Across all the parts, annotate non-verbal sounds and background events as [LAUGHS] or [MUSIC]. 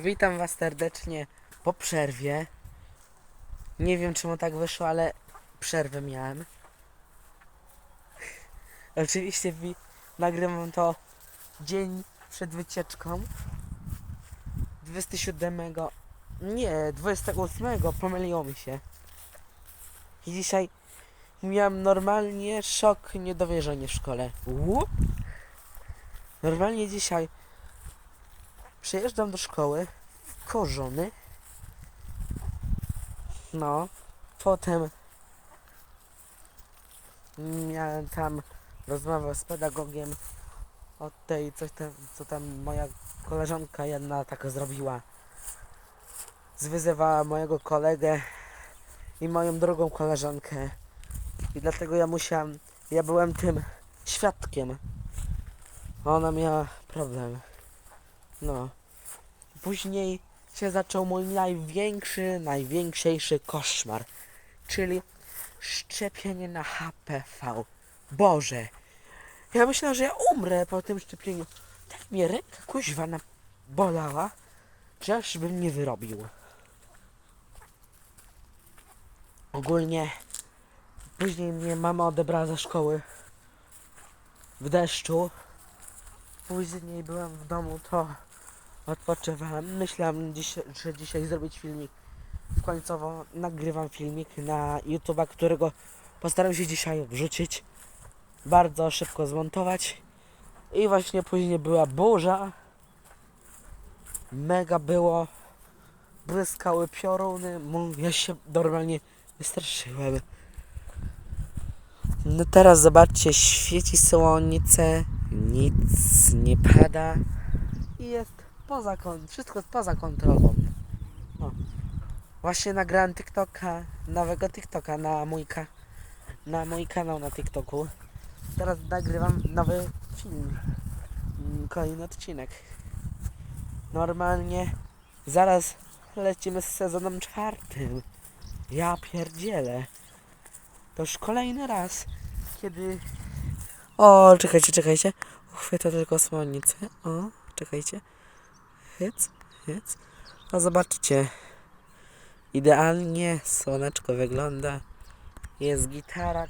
Witam Was serdecznie po przerwie. Nie wiem czemu tak wyszło, ale przerwę miałem. [LAUGHS] Oczywiście wi- nagrywam to dzień przed wycieczką. 27. Nie, 28. Pomyliło mi się. I dzisiaj miałem normalnie szok, niedowierzanie w szkole. Normalnie dzisiaj Przyjeżdżam do szkoły wkorzony. No, potem miałem tam rozmowę z pedagogiem o tej, coś tam, co tam moja koleżanka jedna taka zrobiła. Zwyzywała mojego kolegę i moją drugą koleżankę. I dlatego ja musiałem, ja byłem tym świadkiem. Ona miała problem. No. Później się zaczął mój największy, największejszy koszmar. Czyli szczepienie na HPV. Boże. Ja myślałem, że ja umrę po tym szczepieniu. Tak mnie ręka kuźwa bolała, że aż bym nie wyrobił. Ogólnie później mnie mama odebrała ze szkoły w deszczu. Później byłem w domu, to odpoczywałem. Myślałem, dziś, że dzisiaj zrobić filmik. Końcowo nagrywam filmik na YouTube'a, którego postaram się dzisiaj wrzucić. Bardzo szybko zmontować. I właśnie później była burza. Mega było. Bryskały pioruny. Ja się normalnie wystraszyłem. No teraz zobaczcie, świeci słońce, nic nie pada i jest poza kon- wszystko poza kontrolą. O. Właśnie nagrałem TikToka, nowego TikToka na mój, ka- na mój kanał na TikToku. Teraz nagrywam nowy film, Mm, kolejny odcinek. Normalnie zaraz lecimy z sezonem czwartym. Ja pierdzielę. To już kolejny raz, kiedy... O, czekajcie, czekajcie. Uchwytę tylko słońce. O, czekajcie. Hyc, hyc. No zobaczcie. Idealnie słoneczko wygląda. Jest gitara.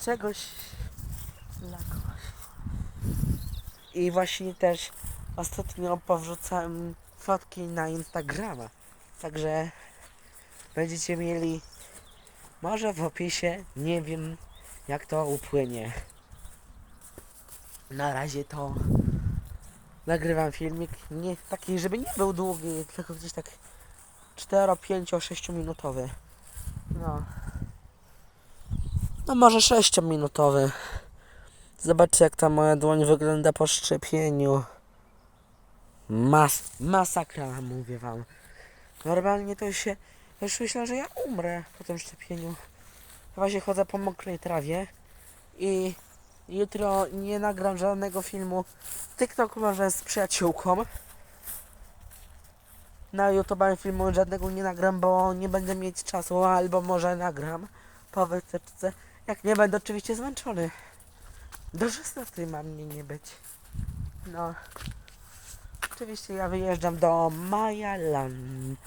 Czegoś... Dla kogoś. I właśnie też ostatnio powrzucałem fotki na Instagrama. Także będziecie mieli może w opisie, nie wiem jak to upłynie. Na razie to nagrywam filmik, nie taki, żeby nie był długi, tylko gdzieś tak 4, 5, 6 minutowy. No. No może 6 minutowy. Zobaczcie jak ta moja dłoń wygląda po szczepieniu. Mas masakra, mówię wam. Normalnie to się już myślałem, że ja umrę po tym szczepieniu. Właśnie chodzę po mokrej trawie i jutro nie nagram żadnego filmu. TikTok może z przyjaciółką. Na YouTube filmu żadnego nie nagram, bo nie będę mieć czasu, albo może nagram po wycieczce. Jak nie będę oczywiście zmęczony. Do 16 ma mnie nie być. No. Oczywiście ja wyjeżdżam do Maja Land.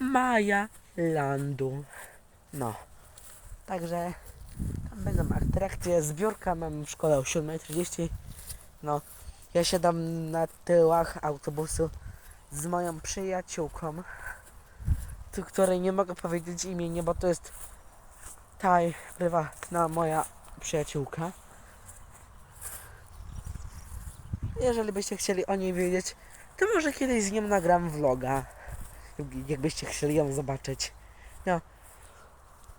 Maja Landu. No. Także będą atrakcje. Zbiórka mam w szkole o 7.30. No. Ja siadam na tyłach autobusu z moją przyjaciółką, tu której nie mogę powiedzieć imienia, bo to jest taj prywatna moja przyjaciółka. Jeżeli byście chcieli o niej wiedzieć, to może kiedyś z nią nagram vloga. Jakbyście chcieli ją zobaczyć. No.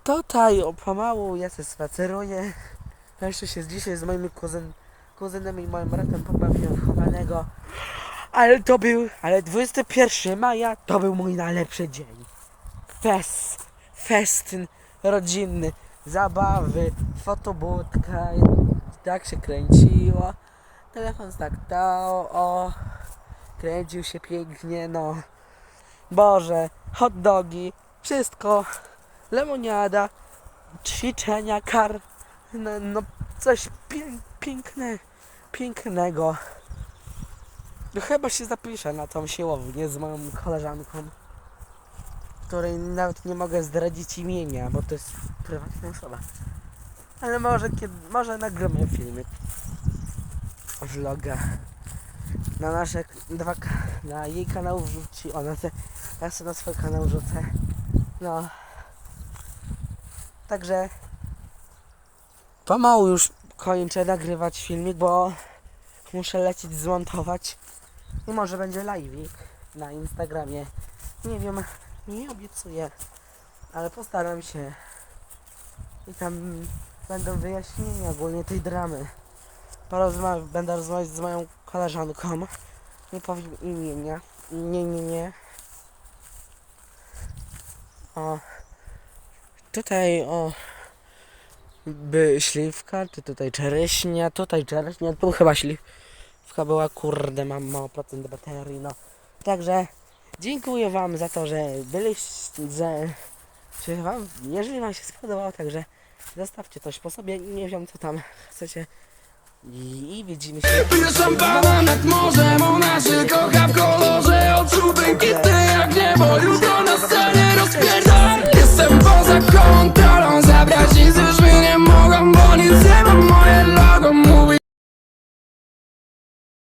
Tutaj pomału ja się spaceruję. Jeszcze się dzisiaj z moimi kuzyn, kuzynem i moim bratem pobawiłem chowanego. Ale to był, ale 21 maja to był mój najlepszy dzień. Fest, festyn rodzinny, zabawy, fotobudka, tak się kręciło. Telefon staktał, o, kręcił się pięknie, no. Boże, hot dogi, wszystko, lemoniada, ćwiczenia, kar, no, no coś pię, piękne, pięknego. No chyba się zapiszę na tą siłownię z moją koleżanką, której nawet nie mogę zdradzić imienia, bo to jest prywatna osoba. Ale może kiedy, może nagramy filmik, vloga na nasze dwa, na jej kanał wrzuci, ona te, ja sobie na swój kanał wrzucę. No. Także pomału już kończę nagrywać filmik, bo muszę lecieć zmontować i może będzie live'ik na Instagramie. Nie wiem, nie obiecuję, ale postaram się i tam będą wyjaśnienia ogólnie tej dramy. Porozmawia, będę rozmawiać z moją koleżanką. Nie powiem imienia. Nie, nie, nie. O. Tutaj o. By śliwka, czy tutaj czereśnia, tutaj czereśnia, tu chyba śliwka była, kurde, mam mało procent baterii, no. Także dziękuję wam za to, że byliście, że wam, jeżeli wam się spodobało, także zostawcie coś po sobie, nie wiem co tam chcecie i, widzimy się. Piję szampana nad morzem, ona się kocha w kolorze